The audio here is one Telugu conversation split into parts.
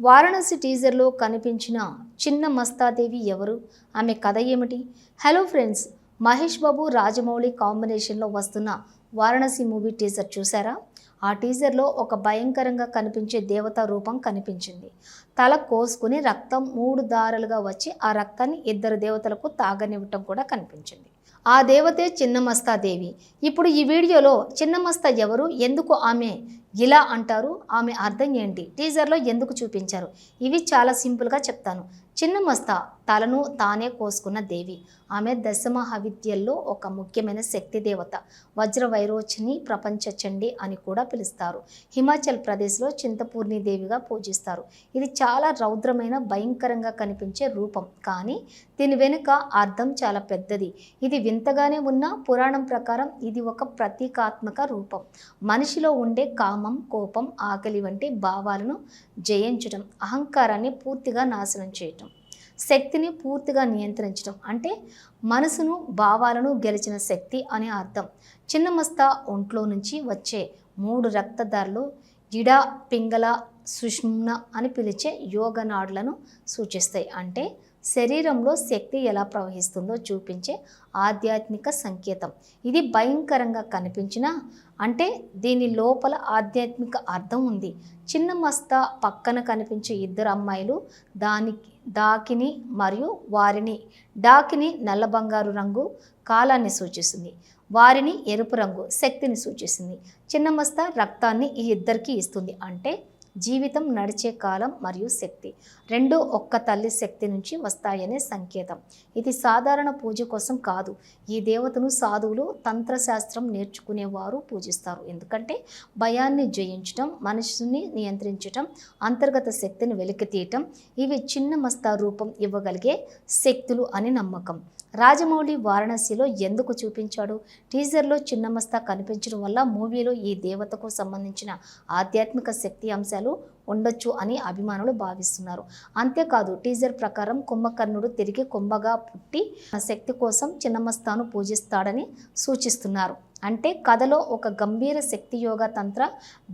వారణాసి టీజర్లో కనిపించిన చిన్న మస్తాదేవి ఎవరు? ఆమె కథ ఏమిటి? హలో ఫ్రెండ్స్ మహేష్ బాబు రాజమౌళి కాంబినేషన్లో వస్తున్న వారణాసి మూవీ టీజర్ చూసారా ఆ టీజర్లో ఒక భయంకరంగా కనిపించే దేవతా రూపం కనిపించింది. తల కోసుకుని రక్తం మూడు దారాలుగా వచ్చి ఆ రక్తాన్ని ఇద్దరు దేవతలకు తాగనివ్వటం కూడా కనిపించింది. ఆ దేవతే చిన్నమస్తాదేవి ఇప్పుడు ఈ వీడియోలో చిన్నమస్త ఎవరు? ఎందుకు ఆమె ఇలా అంటారు ఆమె అర్థం ఏంటి? టీజర్లో ఎందుకు చూపించారు? ఇవి చాలా సింపుల్గా చెప్తాను. చిన్న మస్తా తలను తానే కోసుకున్న దేవి. ఆమె దశమహావిద్యల్లో ఒక ముఖ్యమైన శక్తి దేవత. వజ్ర వైరోచిని ప్రపంచ చండి అని కూడా పిలుస్తారు. హిమాచల్ ప్రదేశ్లో చింతపూర్ణి దేవిగా పూజిస్తారు. ఇది చాలా రౌద్రమైన భయంకరంగా కనిపించే రూపం. కానీ దీని వెనుక అర్థం చాలా పెద్దది. ఇది వింతగానే ఉన్న పురాణం ప్రకారం ఇది ఒక ప్రతీకాత్మక రూపం. మనిషిలో ఉండే కామ కోపం ఆకలి వంటి భావాలను జయించడం అహంకారాన్ని పూర్తిగా నాశనం చేయటం శక్తిని పూర్తిగా నియంత్రించడం అంటే మనసును భావాలను గెలిచిన శక్తి అని అర్థం. చిన్నమస్త ఒంట్లో నుంచి వచ్చే మూడు రక్తదారులు ఇడ పింగళ సుష్మ్న అని పిలిచే యోగ నాడులను సూచిస్తాయి. అంటే శరీరంలో శక్తి ఎలా ప్రవహిస్తుందో చూపించే ఆధ్యాత్మిక సంకేతం. ఇది భయంకరంగా కనిపించినా అంటే దీని లోపల ఆధ్యాత్మిక అర్థం ఉంది. చిన్న మస్త పక్కన కనిపించే ఇద్దరు అమ్మాయిలు దానికి దాకిని మరియు వారిని డాకిని నల్ల బంగారు రంగు కాలాన్ని సూచిస్తుంది. వారిని ఎరుపు రంగు శక్తిని సూచిస్తుంది. చిన్న మస్త రక్తాన్ని ఈ ఇద్దరికి ఇస్తుంది. అంటే జీవితం నడిచే కాలం మరియు శక్తి. రెండు ఒక్క తల్లి శక్తి నుంచి వస్తాయనే సంకేతం. ఇది సాధారణ పూజ కోసం కాదు. ఈ దేవతను సాధువులు తంత్రశాస్త్రం నేర్చుకునేవారు పూజిస్తారు. ఎందుకంటే భయాన్ని జయించటం మనిషిని నియంత్రించటం అంతర్గత శక్తిని వెలికితీయటం ఇవి చిన్న మస్తా రూపం ఇవ్వగలిగే శక్తులు అని నమ్మకం. రాజమౌళి వారణాసిలో ఎందుకు చూపించాడు? టీజర్లో చిన్నమస్తా కనిపించడం వల్ల మూవీలో ఈ దేవతకు సంబంధించిన ఆధ్యాత్మిక శక్తి అంశాలు ఉండొచ్చు అని అభిమానులు భావిస్తున్నారు. అంతేకాదు టీజర్ ప్రకారం కుంభకర్ణుడు తిరిగి కుంభగా పుట్టి ఆ శక్తి కోసం చిన్నమస్తాను పూజిస్తాడని సూచిస్తున్నారు. అంటే కథలో ఒక గంభీర శక్తి యోగ తంత్ర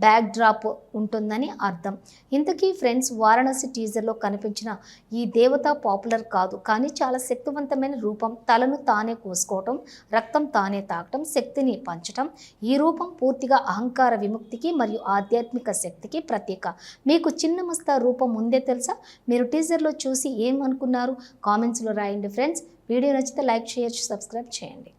బ్యాక్ డ్రాప్ ఉంటుందని అర్థం. ఇంతకీ ఫ్రెండ్స్ వారణాసి టీజర్లో కనిపించిన ఈ దేవత పాపులర్ కాదు. కానీ చాలా శక్తివంతమైన రూపం తలను తానే కోసుకోవటం రక్తం తానే తాకటం శక్తిని పంచటం ఈ రూపం పూర్తిగా అహంకార విముక్తికి మరియు ఆధ్యాత్మిక శక్తికి ప్రతీక. మీకు చిన్న మస్తా రూపం ముందే తెలుసా? మీరు టీజర్లో చూసి ఏమనుకున్నారు? కామెంట్స్లో రాయండి ఫ్రెండ్స్ వీడియో నచ్చితే లైక్ షేర్ సబ్స్క్రైబ్ చేయండి.